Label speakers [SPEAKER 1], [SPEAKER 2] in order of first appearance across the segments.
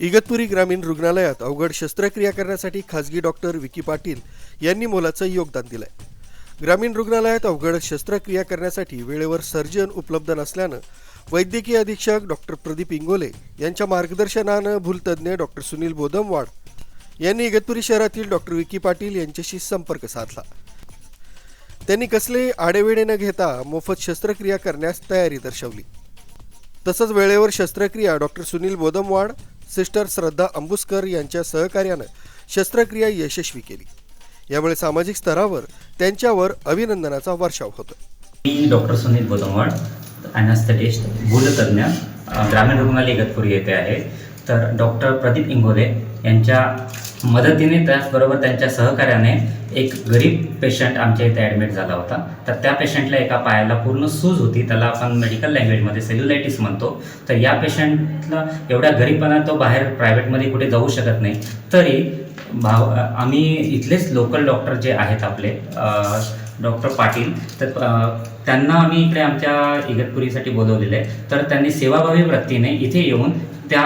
[SPEAKER 1] इगतपुरी ग्रामीण रुग्णालयात अवघड शस्त्रक्रिया करण्यासाठी खासगी डॉक्टर विकी पाटील यांनी मोलाचं योगदान दिलंय. ग्रामीण रुग्णालयात अवघड शस्त्रक्रिया करण्यासाठी वेळेवर सर्जन उपलब्ध नसल्यानं वैद्यकीय अधीक्षक डॉक्टर प्रदीप इंगोले यांच्या मार्गदर्शनानं भूलतज्ज्ञ डॉक्टर सुनील बोदमवाड यांनी इगतपुरी शहरातील डॉक्टर विकी पाटील यांच्याशी संपर्क साधला. त्यांनी कसले आडेवेडे न घेता मोफत शस्त्रक्रिया करण्यास तयारी दर्शवली. तसंच वेळेवर शस्त्रक्रिया डॉक्टर सुनील बोदमवाड सिस्टर श्रद्धा अंबुसकर यांच्या सहकार्यानं शस्त्रक्रिया यशस्वी केली. यामुळे सामाजिक स्तरावर त्यांच्यावर अभिनंदनाचा वर्षाव होतो.
[SPEAKER 2] मी डॉक्टर सुनील बोदमवाड अॅनास्थेटिस्ट भूलतज्ञ ग्रामीण रुग्णालय इगतपुरी येथे आहे. तर डॉक्टर प्रदीप इंगोले यांच्या मदतीने त्याचबरोबर त्यांच्या सहकार्याने एक गरीब पेशंट आमच्या इथे ॲडमिट झाला होता. तर त्या पेशंटला एका पायाला पूर्ण सूज होती. त्याला आपण मेडिकल लँग्वेजमध्ये सेल्युलायटिस म्हणतो. तर या पेशंटला एवढ्या गरीबपणा तो बाहेर प्रायव्हेटमध्ये कुठे जाऊ शकत नाही. तरी भाव आम्ही इथलेच लोकल डॉक्टर जे आहेत आपले डॉक्टर पाटील. तर त्यांना आम्ही इकडे आमच्या इगतपुरीसाठी बोलवलेले आहे. तर त्यांनी सेवाभावी वृत्तीने इथे येऊन त्या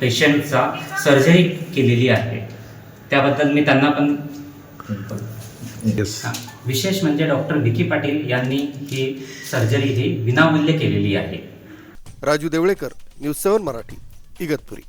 [SPEAKER 2] पेशंटचा सर्जरी केलेली आहे. त्याबद्दल मी त्यांना पण. विशेष म्हणजे डॉक्टर विकी पाटील यांनी ही सर्जरी ही विनामूल्य केलेली आहे.
[SPEAKER 1] Raju Devlekar news seven Marathi Igatpuri.